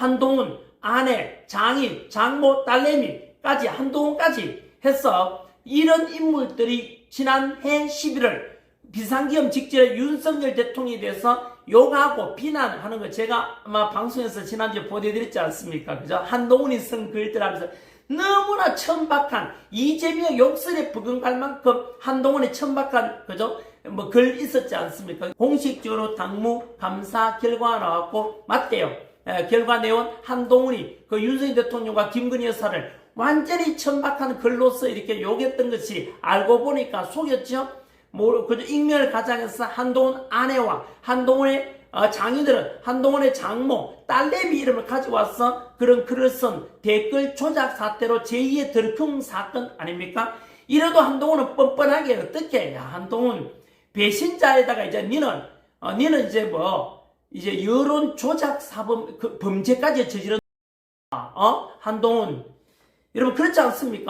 한동훈 아내, 장인, 장모, 딸내미까지 한동훈까지 해서 이런 인물들이 지난해 11월 비상기업 직전에 윤석열 대통령에 대해서 욕하고 비난하는 거 제가 아마 방송에서 지난주에 보내드렸지 않습니까? 그죠? 한동훈이 쓴 글들 하면서 너무나 천박한 이재명 욕설에 부응할 만큼 한동훈의 천박한 그죠? 뭐 글 있었지 않습니까? 공식적으로 당무 감사 결과가 나왔고 맞대요. 에, 결과 내용 한동훈이 그 윤석열 대통령과 김건희 여사를 완전히 천박한 글로서 이렇게 욕했던 것이 알고 보니까 속였죠. 뭐, 그저 익명을 가장해서 한동훈 아내와 한동훈의 어, 장인들은 한동훈의 장모, 딸내미 이름을 가져와서 그런 글을 쓴 댓글 조작 사태로 제2의 들금 사건 아닙니까? 이래도 한동훈은 뻔뻔하게 어떻게, 야, 한동훈 배신자에다가 이제 니는, 어, 니는 이제 뭐, 이제 여론 조작 사범, 그 범죄까지 저지른, 어? 한동훈. 여러분, 그렇지 않습니까?